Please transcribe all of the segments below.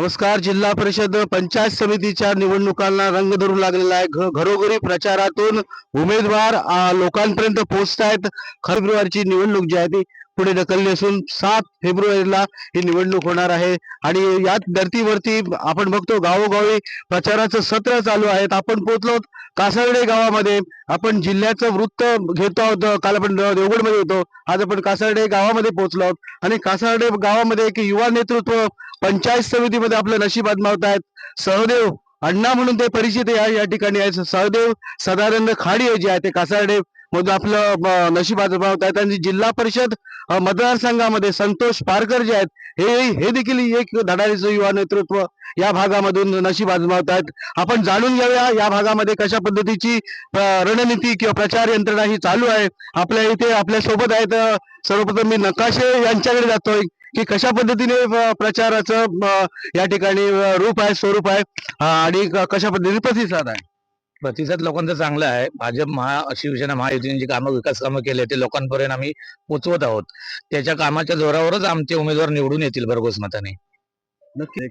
नमस्कार जिल्हा परिषद पंचायत समितीच्या निवडणुकांना रंग धरू लागलेला आहे. घ- घरोघरी प्रचारातून उमेदवार लोकांपर्यंत पोहोचत आहेत फेब्रुवारीची निवडणूक जी आहे ती पुढे ढकलली असून सात फेब्रुवारीला ही निवडणूक होणार आहे. आणि या धर्तीवरती आपण बघतो गावोगावी प्रचाराचं सत्र चालू आहेत. आपण पोहोचलो आहोत कासार्डे गावामध्ये. आपण जिल्ह्याचं वृत्त घेतो आहोत. काल आपण देवगडमध्ये होतो. आज आपण कासार्डे गावामध्ये पोहोचलो आहोत. आणि कासार्डे गावामध्ये एक युवा नेतृत्व पंचायत समितीमध्ये आपलं नशीब आजमावत आहेत. सहदेव अण्णा म्हणून ते परिचित आहे या ठिकाणी आहेत. सहदेव सदानंद खाडी जे आहे ते कासारडे मधून आपलं नशीब आजमावत आहेत. आणि जिल्हा परिषद मतदारसंघामध्ये संतोष पारकर जे आहेत हे हे देखील एक धडाडीचं युवा नेतृत्व या भागामधून नशीब आजमावत आहेत. आपण जाणून घेऊया या भागामध्ये कशा पद्धतीची रणनीती किंवा प्रचार यंत्रणा ही चालू आहे. आपल्या इथे आपल्यासोबत आहेत सर्वप्रथम मी नकाशे यांच्याकडे जातोय. की कशा पद्धतीने प्रचाराचं या ठिकाणी रूप आहे स्वरूप आहे आणि कशा पद्धतीने प्रतिसाद आहे? प्रतिसाद लोकांचा चांगला आहे. भाजप महा शिवसेना महायुतीने जी कामं विकास कामं केले ते लोकांपर्यंत आम्ही पोचवत आहोत. त्याच्या कामाच्या जोरावरच आमचे उमेदवार निवडून येतील भरघोस मताने. नक्की.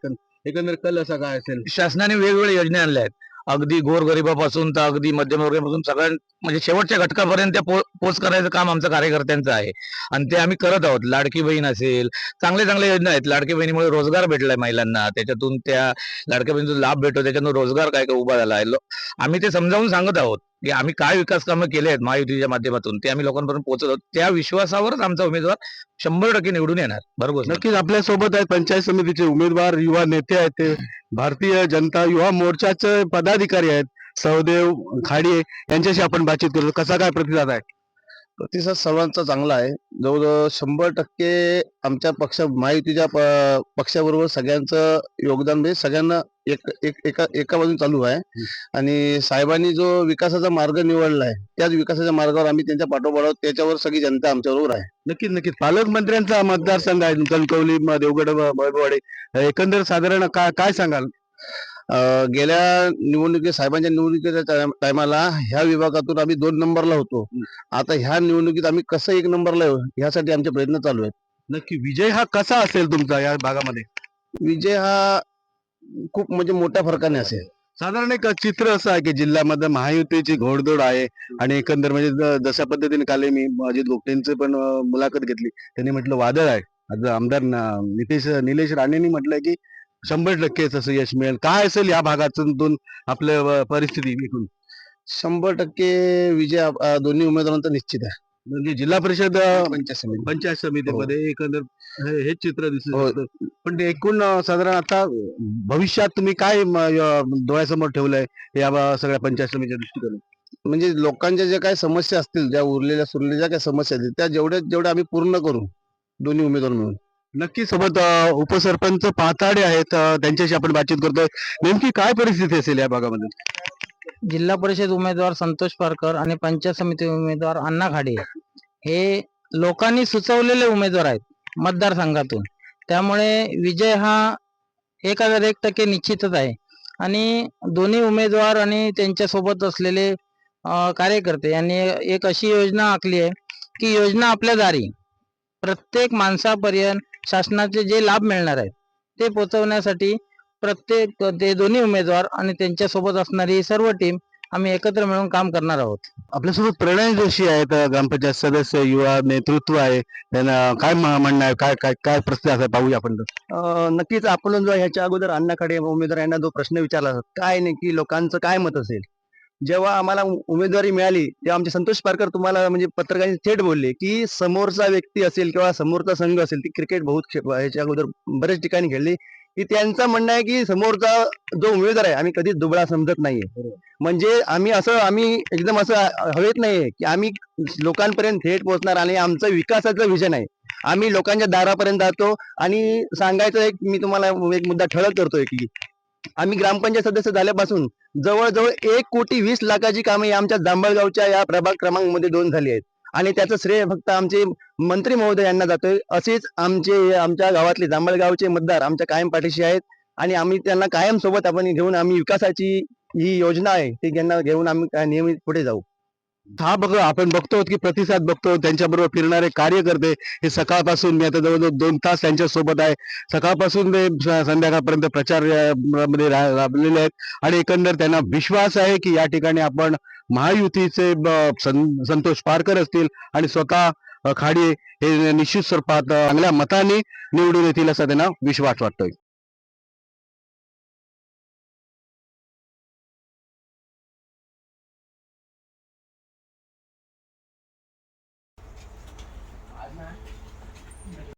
एकंदर कल असा काय असेल? शासनाने वेगवेगळ्या योजना आणल्या आहेत. अगदी गोरगरिबापासून तर अगदी मध्यमवर्गीपासून सगळ्या म्हणजे शेवटच्या घटकापर्यंत पो- पोच करायचं काम आमचं कार्यकर्त्यांचं आहे. आणि ते आम्ही करत आहोत. लाडकी बहीण असेल चांगल्या चांगल्या योजना आहेत. लाडकी बहिणीमुळे रोजगार भेटलाय महिलांना. त्याच्यातून त्या लाडक्या बहिणीचा लाभ भेटतो. त्याच्यातून रोजगार काय काय उभा झाला आहे. आम्ही ते समजावून सांगत आहोत. की आम्ही काय विकास कामं केले आहेत महायुतीच्या माध्यमातून ते आम्ही लोकांपर्यंत पोहोचत आहोत त्या विश्वासावरच आमचा उमेदवार शंभर टक्के निवडून येणार. बरोबर? नक्कीच आपल्यासोबत आहेत पंचायत समितीचे उमेदवार युवा नेते आहेत ते भारतीय जनता युवा मोर्चाचे पदाधिकारी आहेत सहदेव खाडे यांच्याशी आपण बातचीत करतो कसा काय प्रतिसाद आहे? प्रतिसाद सर्वांचा चांगला आहे. जवळजवळ शंभर टक्के आमच्या पक्ष महायुतीच्या पक्षाबरोबर सगळ्यांचं योगदान म्हणजे सगळ्यांना एक एक एका एका बाजून चालू आहे. आणि साहेबांनी जो विकासाचा मार्ग निवडला आहे त्याच विकासाच्या मार्गावर आम्ही त्यांच्या पाठोपाठ आहोत. त्याच्यावर सगळी जनता आमच्याबरोबर आहे. नक्कीच नक्कीच. पालकमंत्र्यांचा मतदारसंघ आहे. कणकवली देवगड वैभववाडी एकंदर साधारण काय काय सांगाल? गेल्या निवडणुकीत साहेबांच्या निवडणुकीच्या टायमाला ह्या विभागातून आम्ही दोन नंबरला होतो. आता ह्या निवडणुकीत आम्ही कसं एक नंबरला येऊ ह्यासाठी आमचे प्रयत्न चालू आहेत. नक्की विजय हा कसा असेल तुमचा या भागामध्ये? विजय हा खूप म्हणजे मोठ्या फरकाने असेल. साधारण एक चित्र असं आहे की जिल्ह्यामध्ये महायुतीची घोडदौड आहे आणि एकंदर म्हणजे जशा पद्धतीने काल मी अजित गोपटेंचे पण मुलाखत घेतली त्यांनी म्हटलं वादळ आहे. आमदार नितेश निलेश राणेंनी म्हटलंय की शंभर टक्केच असं यश मिळेल. काय असेल या भागातून आपलं अं, परिस्थिती एकूण शंभर टक्के विजय दोन्ही उमेदवारांचा निश्चित आहे. म्हणजे जिल्हा परिषद पंचायत समिती. पंचायत समितीमध्ये एकंदर हे- हेच चित्र दिसत हो. पण एकूण साधारण आता भविष्यात तुम्ही काय डोळ्यासमोर ठेवलंय या सगळ्या पंचायत समितीच्या दृष्टिकोन म्हणजे लोकांच्या ज्या काही समस्या असतील ज्या उरलेल्या सुरलेल्या ज्या काही समस्या असतील त्या जेवढ्या जेवढ्या आम्ही पूर्ण करू दोन्ही उमेदवार मिळून. नक्की सोबत उपसरपंच पाताडे आहेत त्यांच्याशी आपण बातचीत करतोय. नेमकी काय परिस्थिती असेल या भागामध्ये? जिल्हा परिषद उमेदवार संतोष पारकर आणि पंचायत समिती उमेदवार अण्णा खाडे हे लोकांनी सुचवलेले उमेदवार आहेत मतदारसंघातून. त्यामुळे विजय हा एक हजार एक टक्के निश्चितच आहे. आणि दोन्ही उमेदवार आणि त्यांच्यासोबत असलेले कार्यकर्ते यांनी एक अशी योजना आखली आहे की योजना आपल्या दारी प्रत्येक माणसापर्यंत शासनाचे जे लाभ मिळणार आहेत ते पोहोचवण्यासाठी प्रत्येक ते दोन्ही उमेदवार आणि त्यांच्यासोबत असणारी सर्व टीम आम्ही एकत्र मिळून काम करणार आहोत. आपल्यासोबत प्रणय जोशी आहेत ग्रामपंचायत सदस्य युवा नेतृत्व आहे. त्यांना काय म्हणणं आहे? काय काय काय प्रश्न आहे पाहूया आपण नक्कीच आपण जो ह्याच्या अगोदर अण्णाकडे उमेदवार यांना जो प्रश्न विचारला काय नक्की लोकांचं काय मत असेल? जेव्हा आम्हाला उमेदवारी मिळाली तेव्हा आमचे संतोष पारकर तुम्हाला म्हणजे पत्रकारांनी थेट बोलले की समोरचा व्यक्ती असेल किंवा समोरचा संघ असेल ती क्रिकेट बहुत ह्याच्या अगोदर बरेच ठिकाणी खेळली की त्यांचं म्हणणं आहे की समोरचा जो उमेदवार आहे आम्ही कधीच दुबळा समजत नाहीये. म्हणजे आम्ही असं आम्ही एकदम असं हवेत नाहीये की आम्ही लोकांपर्यंत थेट पोहोचणार आणि आमचं विकासाचं विजन आहे. आम्ही लोकांच्या दारापर्यंत जातो आणि सांगायचं एक मी तुम्हाला एक मुद्दा ठळक करतोय की आम्ही ग्रामपंचायत सदस्य झाल्यापासून जवळजवळ एक कोटी वीस लाखाची कामे आमच्या जांभळगावच्या या प्रभाग क्रमांकमध्ये दोन झाली आहेत. आणि त्याचं श्रेय फक्त आमचे मंत्री महोदय यांना जातोय. असेच आमचे आमच्या गावातले जांभळगावचे मतदार आमच्या कायम पाठीशी आहेत. आणि आम्ही त्यांना कायम सोबत आपण घेऊन आम्ही विकासाची ही योजना आहे ती त्यांना घेऊन आम्ही नेहमी पुढे जाऊ. हा बघ आपण बघतो की प्रतिसाद बघतो त्यांच्याबरोबर फिरणारे कार्यकर्ते हे सकाळपासून मी आता जवळजवळ दोन तास त्यांच्यासोबत आहे. सकाळपासून ते संध्याकाळपर्यंत प्रचारमध्ये राबलेले आहेत. आणि एकंदर त्यांना विश्वास आहे की या ठिकाणी आपण महायुतीचे संतोष पारकर असतील आणि स्वतः खाडी हे निश्चित स्वरूपात चांगल्या मताने निवडून येतील असा त्यांना विश्वास वाटतोय.